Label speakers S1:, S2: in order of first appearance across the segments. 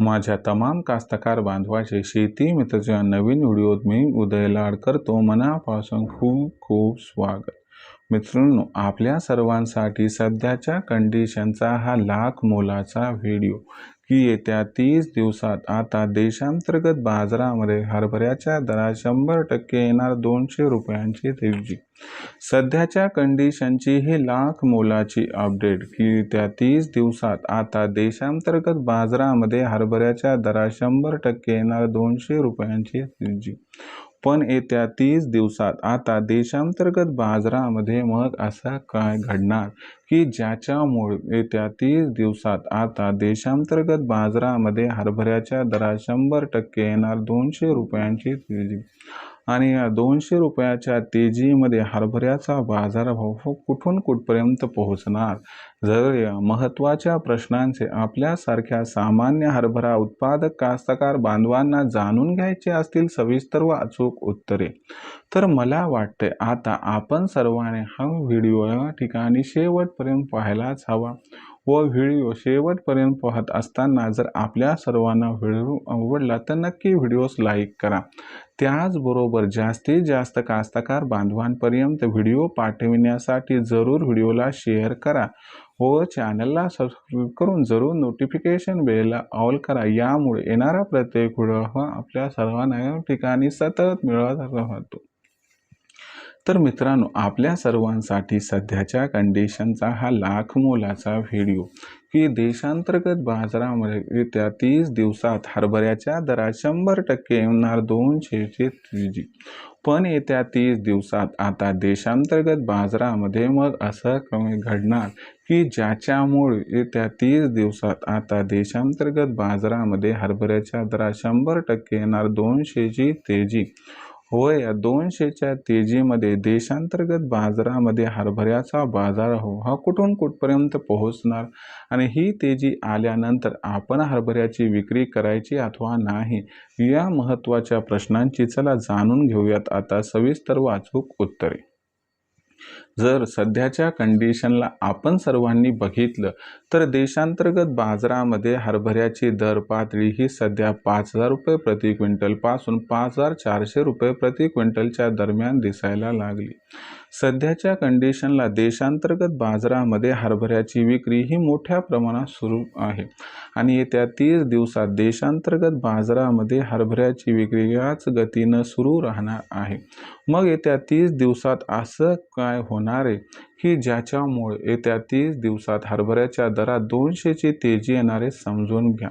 S1: माझ्या तमाम कास्तकार बांधवाचे शेती मित्रच्या नवीन व्हिडिओत मी उदय लाड करतो मनापासून खूप खूप स्वागत. मित्रांनो आपल्या सर्वांसाठी सध्याच्या कंडिशनचा हा लाख मोलाचा व्हिडिओ की येत्या तीस दिवसात आता देशांतर्गत बाजारामध्ये हरभऱ्याच्या दरात शंभर टक्के येणार दोनशे रुपयांची तेजी. सध्याच्या कंडिशनची ही लाख मोलाची अपडेट की त्या तीस दिवसात आता देशांतर्गत बाजारामध्ये हरभऱ्याच्या दरात शंभर टक्के येणार दोनशे रुपयांची तेजी. पण येत्या तीस दिवसात आता देशांतर्गत बाजारामध्ये मग असं काय घडणार? की ज्याच्यामुळे येत्या तीस दिवसात आता देशांतर्गत बाजारामध्ये हरभऱ्याच्या दरात शंभर टक्के येणार दोनशे रुपयांची आणि या दोनशे रुपयाच्या तेजीमध्ये हरभऱ्याचा बाजारभाव कुठून कुठपर्यंत पोहोचणार? जर या महत्त्वाच्या प्रश्नांचे आपल्यासारख्या सामान्य हरभरा उत्पादक कास्तकार बांधवांना जाणून घ्यायचे असतील सविस्तर व अचूक उत्तरे तर मला वाटते आता आपण सर्वांनी हा व्हिडिओ या ठिकाणी शेवटपर्यंत पाहायलाच हवा. व व्हिडिओ शेवटपर्यंत पाहत असताना जर आपल्या सर्वांना व्हिडिओ आवडला तर नक्की व्हिडिओस लाईक करा. त्याचबरोबर जास्तीत जास्त कास्तकार बांधवांपर्यंत व्हिडिओ पाठविण्यासाठी जरूर व्हिडिओला शेअर करा व चॅनलला सबस्क्राईब करून जरूर नोटिफिकेशन बेलला ऑल करा. यामुळे येणारा प्रत्येक व्हिडिओ हा आपल्या सर्वांना ठिकाणी सतत मिळत राहतो. तर मित्रांनो आपल्या सर्वांसाठी सध्याच्या कंडिशनचा हा लाख मोलाचा व्हिडिओ की देशांतर्गत बाजारामध्ये येत्या तीस दिवसात हरभऱ्याच्या दरात शंभर टक्के येणार दोनशेचे तेजी पण येत्या तीस दिवसात आता देशांतर्गत बाजारामध्ये मग असं कमी घडणार की ज्याच्यामुळे येत्या तीस दिवसात आता देशांतर्गत बाजारामध्ये हरभऱ्याच्या दरात शंभर टक्के येणार दोनशेची तेजी होय या दोनशेच्या तेजीमध्ये देशांतर्गत बाजारामध्ये हरभऱ्याचा बाजार हो हा कुठून कुठपर्यंत पोहोचणार? आणि ही तेजी आल्यानंतर आपण हरभऱ्याची विक्री करायची अथवा नाही या महत्त्वाच्या प्रश्नांची चला जाणून घेऊयात. आता सविस्तर वाचूक उत्तरे. जर सध्याच्या कंडिशनला आपण सर्वांनी बघितलं तर देशांतर्गत बाजारामध्ये हरभऱ्याची दर पातळी ही सध्या पाच हजार रुपये प्रति क्विंटलपासून पाच हजार चारशे रुपये प्रति क्विंटलच्या दरम्यान दिसायला लागली. सध्याच्या कंडिशनला देशांतर्गत बाजारामध्ये हरभऱ्याची विक्री ही मोठ्या प्रमाणात सुरू आहे. आणि येत्या तीस दिवसात देशांतर्गत बाजारामध्ये हरभऱ्याची विक्री याच गतीनं सुरू राहणार आहे. मग येत्या तीस दिवसात असं काय होणार आहे? की ज्याच्यामुळे येत्या तीस दिवसात हरभऱ्याच्या दरात दोनशेची तेजी येणारे समजून घ्या.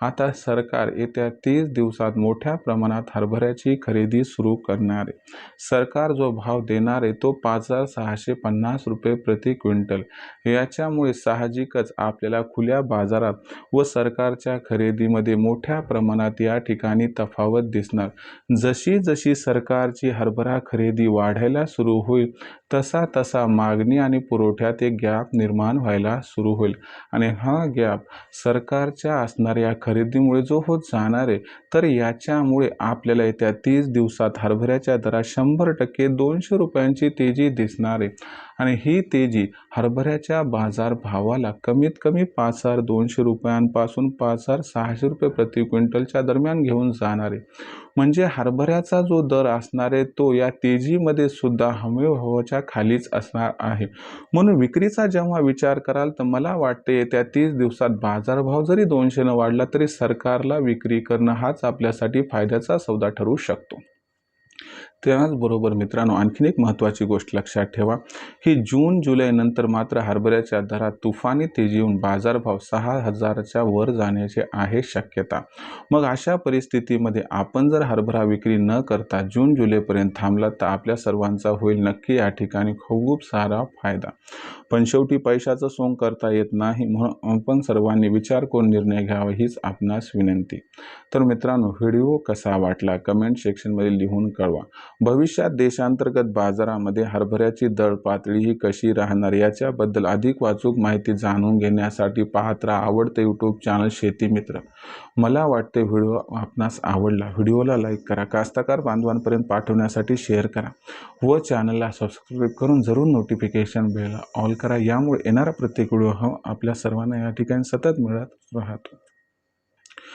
S1: आता सरकार येत्या तीस दिवसात मोठ्या प्रमाणात हरभऱ्याची खरेदी सुरू करणार आहे. सरकार जो भाव देणार आहे तो पाच हजार सहाशे पन्नास रुपये प्रति क्विंटल. याच्यामुळे साहजिकच आपल्याला खुल्या बाजारात व सरकारच्या खरेदीमध्ये मोठ्या प्रमाणात या ठिकाणी तफावत दिसणार. जशी जशी सरकारची हरभरा खरेदी वाढायला सुरू होईल तसा तसा मागणी आणि पुरवठ्यात एक गॅप निर्माण व्हायला सुरू होईल. आणि हा गॅप सरकारच्या असणाऱ्या खरेदीमुळे जो होत जाणार आहे तर याच्यामुळे आपल्याला येत्या तीस दिवसात हरभऱ्याच्या दरात शंभर टक्के दोनशे रुपयांची तेजी दिसणार आहे. आणि ही तेजी हरभऱ्याच्या बाजार भावाला कमीत कमी पाच हजार दोनशे रुपयांपासून पाच हजार सहाशे रुपये प्रति क्विंटलच्या दरम्यान घेऊन जाणारे म्हणजे हरभऱ्याचा जो दर असणार आहे तो या तेजीमध्ये सुद्धा हमीभावाच्या खालीच असणार आहे. म्हणून विक्रीचा जेव्हा विचार कराल तर मला वाटते येत्या तीस दिवसात बाजारभाव जरी दोनशेनं वाढला तरी सरकारला विक्री करणं हाच आपल्यासाठी फायद्याचा सौदा ठरू शकतो. त्याचबरोबर मित्रांनो आणखीन एक महत्त्वाची गोष्ट लक्षात ठेवा. ही जून जुलैनंतर मात्र हरभऱ्याच्या दरात तुफानी तेजी येऊन बाजारभाव सहा हजाराच्या वर जाण्याची आहे शक्यता. मग अशा परिस्थितीमध्ये आपण जर हरभरा विक्री न करता जून जुलैपर्यंत थांबला तर आपल्या सर्वांचा होईल नक्की या ठिकाणी खूप सारा फायदा. पण शेवटी पैशाचं सोंग करता येत नाही म्हणून आपण सर्वांनी विचार करून निर्णय घ्यावा हीच आपणास विनंती. तर मित्रांनो व्हिडिओ कसा वाटला? कमेंट सेक्शनमध्ये लिहून कळवा. भविष्यात देशांतर्गत बाजारामध्ये हरभऱ्याची दर पातळी ही कशी राहणार याच्याबद्दल अधिक वाचूक माहिती जाणून घेण्यासाठी पाहत राहा आवडते यूट्यूब चॅनल शेती मित्र. मला वाटते व्हिडिओ आपणास आवडला. व्हिडिओला लाईक करा. कास्तकार बांधवांपर्यंत पाठवण्यासाठी शेअर करा व चॅनलला सबस्क्राईब करून जरूर नोटिफिकेशन बेल ऑल करा. यामुळे येणारा प्रत्येक व्हिडिओ हा आपल्या सर्वांना या ठिकाणी सतत मिळत राहतो.